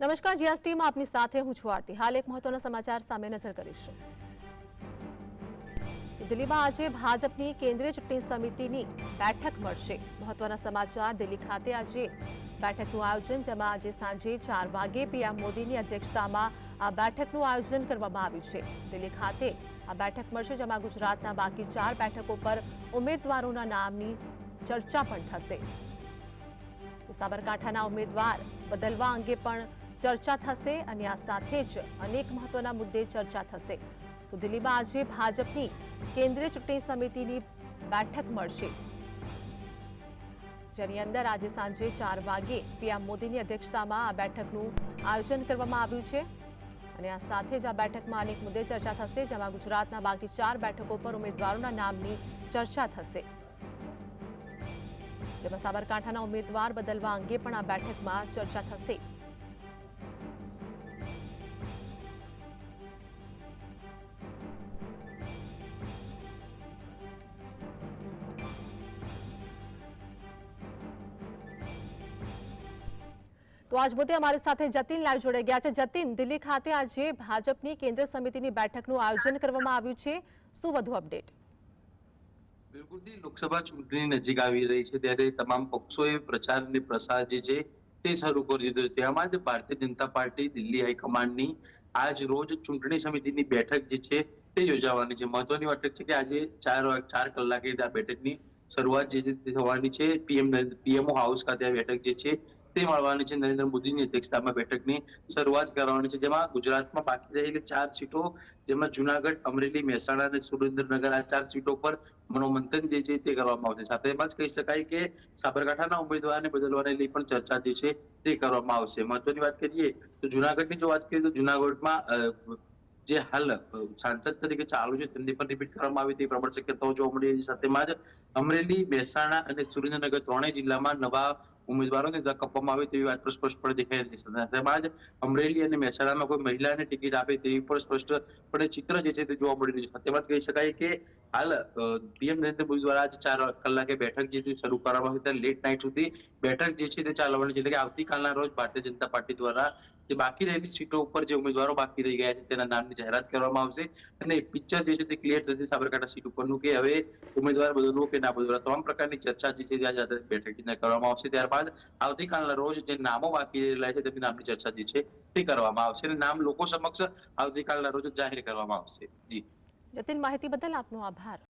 નમસ્કાર જીએસટીમાં આપની સાથે હું છું આરતી. હાલ એક મહત્વના સમાચાર સામે નજર કરીશું. દિલ્હીમાં આજે ભાજપની કેન્દ્રીય ચૂંટણી સમિતિની બેઠક મળશે. મહત્વના સમાચાર, દિલ્હી ખાતે આજે બેઠકનું આયોજન, જેમાં આજે સાંજે ચાર વાગે પીએમ મોદીની અધ્યક્ષતામાં આ બેઠકનું આયોજન કરવામાં આવ્યું છે. દિલ્હી ખાતે આ બેઠક મળશે, જેમાં ગુજરાતના બાકી ચાર બેઠકો પર ઉમેદવારોના નામની ચર્ચા પણ થશે. સાબરકાંઠાના ઉમેદવાર બદલવા અંગે પણ ચર્ચા થશે અને આ સાથે જ અનેક મહત્વના મુદ્દે ચર્ચા થશે. તો દિલ્હીમાં આજે ભાજપની કેન્દ્રીય ચૂંટણી સમિતિની બેઠક મળશે. જેની અંદર આજે સાંજે ચાર વાગે પીએમ મોદીની અધ્યક્ષતામાં આ બેઠકનું આયોજન કરવામાં આવ્યું છે. અને આ સાથે જ આ બેઠકમાં અનેક મુદ્દે ચર્ચા થશે, જેમાં ગુજરાતના બાકી ચાર બેઠકો પર ઉમેદવારોના નામની ચર્ચા થશે. જેમાં સાબરકાંઠાના ઉમેદવાર બદલવા અંગે પણ આ બેઠકમાં ચર્ચા થશે. તો આજ મુદ્દે અમારી સાથે જતીન લાઈવ જોડાઈ ગયા છે. જતીન, દિલ્હી ખાતે આજે ભાજપની કેન્દ્ર સમિતિની બેઠકનું આયોજન કરવામાં આવ્યું છે. શું વધુ અપડેટ? બિલકુલથી લોકસભા ચૂંટણી નજીક આવી રહી છે ત્યારે તમામ પક્ષોએ પ્રચાર અને પ્રસાર જે છે તે શરૂ કરી દીધો તેમાં જ ભારતીય જનતા પાર્ટી, દિલ્હી હાઈકમાન્ડની આજ રોજ ચૂંટણી સમિતિની બેઠક જે છે તે યોજાવાની છે. મહત્વની વાત છે કે આજે ચાર ચાર કલાકે આ બેઠકની શરૂઆત જે છે તે થવાની છે. પીએમ પીએમઓ હાઉસ ખાતે આ બેઠક જે છે તે મળવાની છે નરેન્દ્ર મોદીની અધ્યક્ષતામાં બેઠકની શરૂઆત કરવાની છે, જેમાં ગુજરાતમાં બાકી રહેલી ચાર સીટો, જેમાં જુનાગઢ, અમરેલી, મહેસાણા અને સુરેન્દ્રનગર આ ચાર સીટો પર મનોમંથન જે છે તે કરવામાં આવશે. સાથે જ કહી શકાય કે સાબરકાંઠાના ઉમેદવારને બદલવાને લઈ પણ ચર્ચા જે છે તે કરવામાં આવશે. મહત્વની વાત કરીએ તો જુનાગઢની જો વાત કરીએ તો જુનાગઢમાં જે હાલ સાંસદ તરીકે ચાલુ છે તેમની પર રિપીટ કરવામાં આવી તે પ્રબળ શક્યતાઓ જોવા મળી છે. સાથેમાં જ અમરેલી, મહેસાણા અને સુરેન્દ્રનગર ત્રણેય જિલ્લામાં નવા ઉમેદવારોને તક આપવામાં આવે તેવી વાત પણ સ્પષ્ટપણે દેખાઈ છે. જ અમરેલી અને મહેસાણામાં કોઈ મહિલાને ટિકિટ આપે તેવી પણ સ્પષ્ટપણે ચિત્ર જે છે તે જોવા મળી રહ્યું છે. સાથેમાં જ કહી શકાય કે હાલ પીએમ નરેન્દ્ર મોદી દ્વારા આજે ચાર કલાકે બેઠક જે શરૂ કરવામાં આવી ત્યારે લેટ નાઇટ સુધી બેઠક જે છે તે ચાલવાની છે એટલે કે આવતીકાલના રોજ ભારતીય જનતા પાર્ટી દ્વારા જે બાકી રહેલી સીટો ઉપર જે ઉમેદવારો બાકી રહી ગયા છે તેના નામની જાહેરાત કરવામાં આવશે. અને પિક્ચર જે છે તે ક્લિયર થશે સાબરકાંઠા સીટ ઉપરનું કે હવે ઉમેદવાર બદલવો કે ના બદલવો તમામ પ્રકારની ચર્ચા જે છે તે આજે બેઠક કરવામાં આવશે. ત્યારબાદ આવતીકાલના રોજ જે નામો બાકી રહેલા છે તેમની નામની ચર્ચા જે છે તે કરવામાં આવશે અને નામ લોકો સમક્ષ આવતીકાલના રોજ જાહેર કરવામાં આવશે. જી. જતીન, માહિતી બદલ આપનો આભાર.